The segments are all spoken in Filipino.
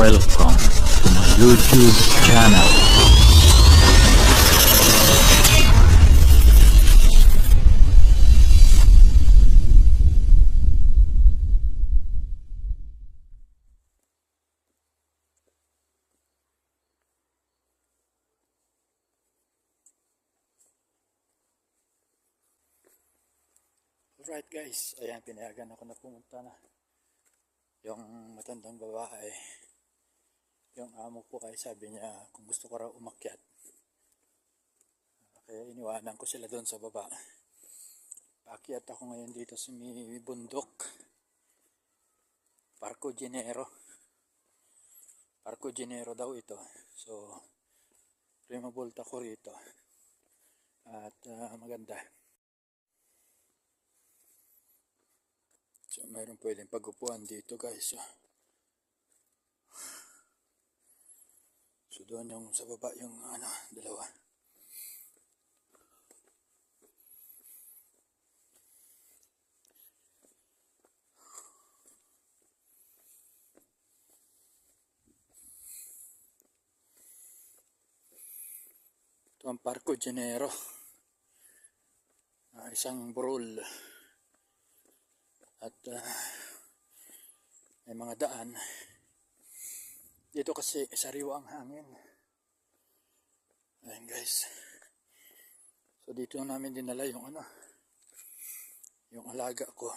Welcome to my YouTube channel. Alright guys, ayan pinayagan ako na pumunta na yung matandang babae. Yung amo ko kay sabi niya kung gusto ko raw umakyat. Kaya iniwanan ko sila doon sa baba. Paakyat ako ngayon dito sa may bundok. Parco Genero. Parco Genero daw ito. So, primabult ako rito. At ah, maganda. So, mayroon pwedeng pagupuan dito guys. ah. So, doon yung sa baba yung ano, dalawa. Ito ang Parco Genero. Ah, isang burol at ah, may mga daan dito kasi sariwa ang hangin. Ayun guys. So dito namin dinala yung ano yung alaga ko.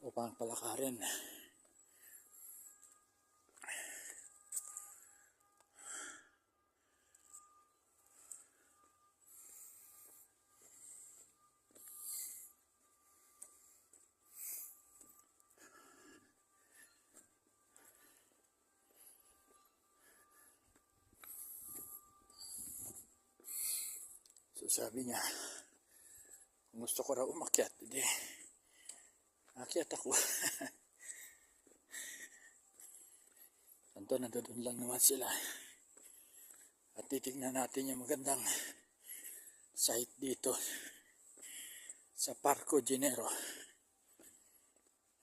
Upang palakarin Sabi niya, kung gusto ko raw umakyat, hindi. Akyat ako. Santo, nandoon lang naman sila. At titignan natin yung magandang site dito sa Parco Genero.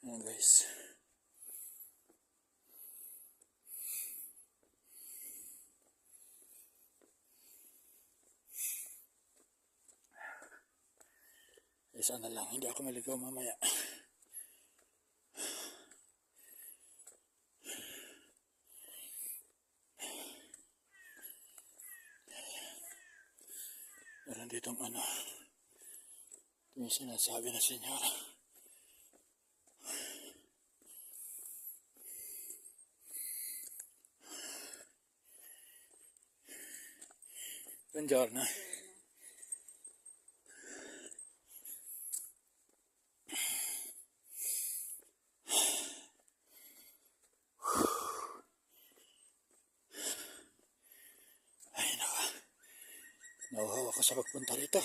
Ayan guys. Isa na lang, hindi ako maligaw mamaya. Meron ditong ano. Ito yung sinasabi na senyora. Buongiorno. Nauhaw ako sa pagpunta rito.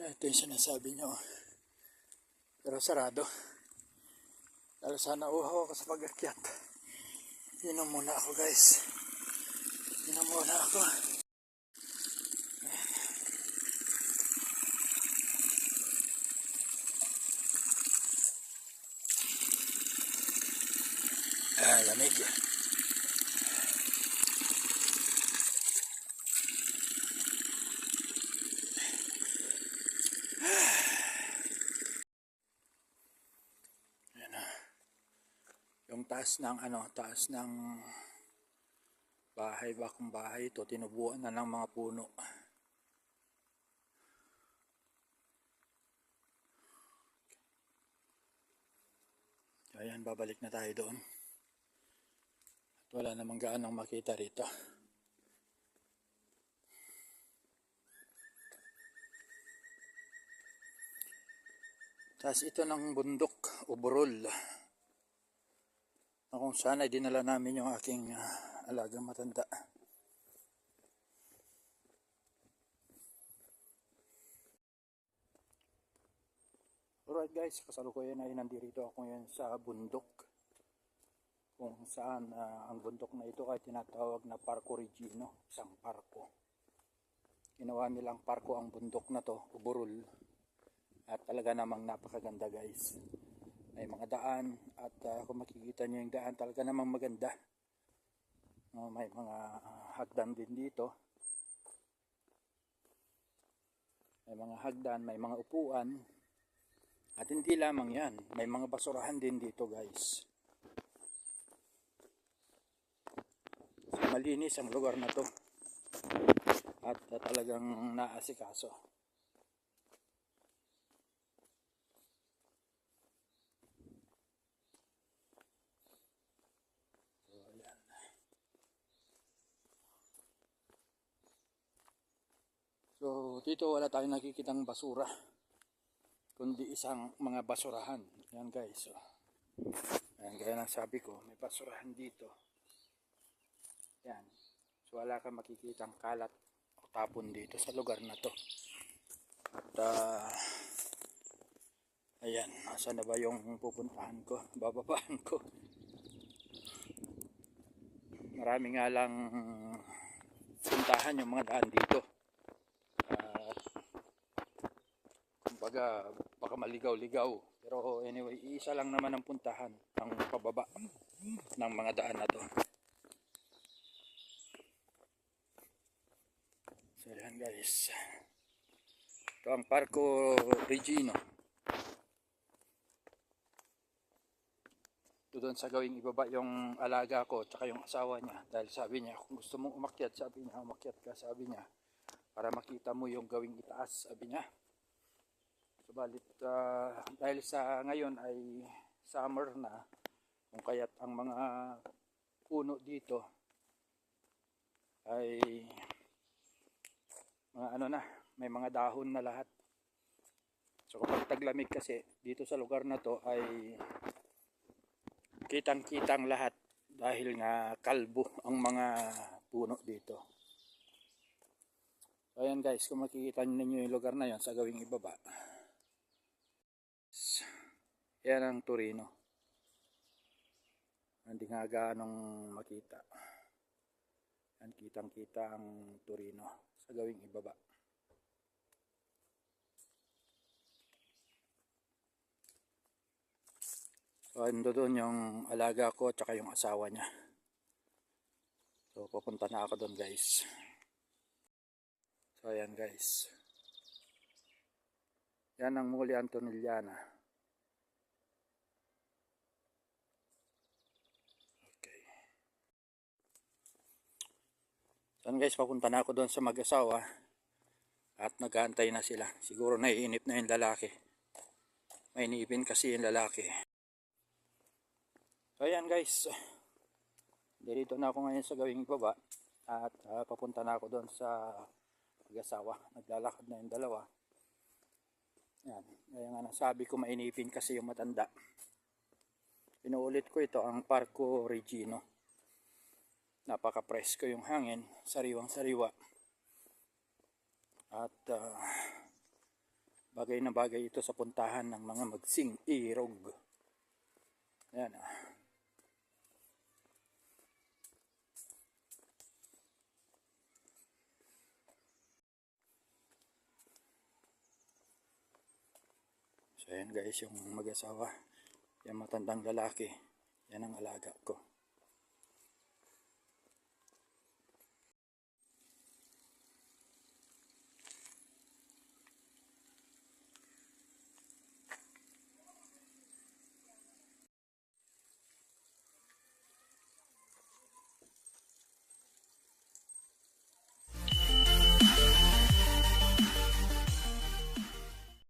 Eh, Ito yung sinasabi nyo. Pero sarado. Dahil sana uhaw ako sa pag-akyat. Inom muna ako guys. Inom muna ako. Ah, lamig. Ayan taas ng ano, taas ng bahay, bakong bahay ito, tinubuan na ng mga puno. Ayan, babalik na tayo doon. At wala namang gaanong makita rito. Tapos ito ng bundok o burol na kung saan ay dinala namin yung aking ah, alagang matanda. Alright guys, kasalukuyan ay nandito ako ngayon sa bundok kung saan ah, ang bundok na ito ay tinatawag na Parco Regino, isang parko. ginawa nilang parko ang bundok na to, Uburul. At talaga namang napakaganda guys. May mga daan at ah, kung makikita nyo yung daan talaga namang maganda. No, may mga ah, hagdan din dito. May mga hagdan, may mga upuan. At hindi lamang yan, may mga basurahan din dito guys. So, malinis ang lugar na to. At ah, talagang naasikaso. Dito wala tayong nakikitang basura. Kundi isang mga basurahan. Yan guys. So, ayan, gaya ng sabi ko, may basurahan dito. Yan. So, wala kang makikitang kalat o tapon dito sa lugar na to. At, ah, ayan, nasa na ba yung pupuntahan ko? Bababaan ko. Marami nga lang puntahan yung mga daan dito. At, kumbaga, baka maligaw-ligaw. Pero anyway, isa lang naman ang puntahan, ang pababa ng mga daan na to. So yan guys. Ito ang Parco Regino. Doon sa gawing ibaba yung alaga ko tsaka yung asawa niya. Dahil sabi niya, kung gusto mong umakyat, sabi niya, umakyat ka, sabi niya. Para makita mo yung gawing itaas, sabi niya. Subalit, ah, dahil sa ngayon ay summer na, kung kaya't ang mga puno dito ay mga ano na, may mga dahon na lahat. So kapag taglamig kasi dito sa lugar na to ay kitang-kitang lahat dahil nga kalbo ang mga puno dito. So ayan guys, kung makikita ninyo yung lugar na yon sa gawing ibaba. Yan ang Torino. Hindi nga ganong makita. Yan kitang-kita ang Torino sa gawing ibaba. So, ando doon yung alaga ko at saka yung asawa niya. So, pupunta na ako doon guys. So, ayan guys. Yan ang muli Antoniliana. So, ayan guys, papunta na ako doon sa mag-asawa. At nag-aantay na sila. Siguro naiinip na yung lalaki. May iniipin kasi yung lalaki. So ayan guys. Dito na ako ngayon sa gawing baba. At ah, papunta na ako doon sa mag-asawa. Naglalakad na yung dalawa. Yan. Kaya nga nasabi ko mainipin kasi yung matanda. Pinuulit ko ito ang Parco Regino. Napaka-presko yung hangin. Sariwang sariwa. At ah, bagay na bagay ito sa puntahan ng mga magsing irog. Yan ah. So ayan guys, yung mag-asawa, yung matandang lalaki, yan ang alaga ko.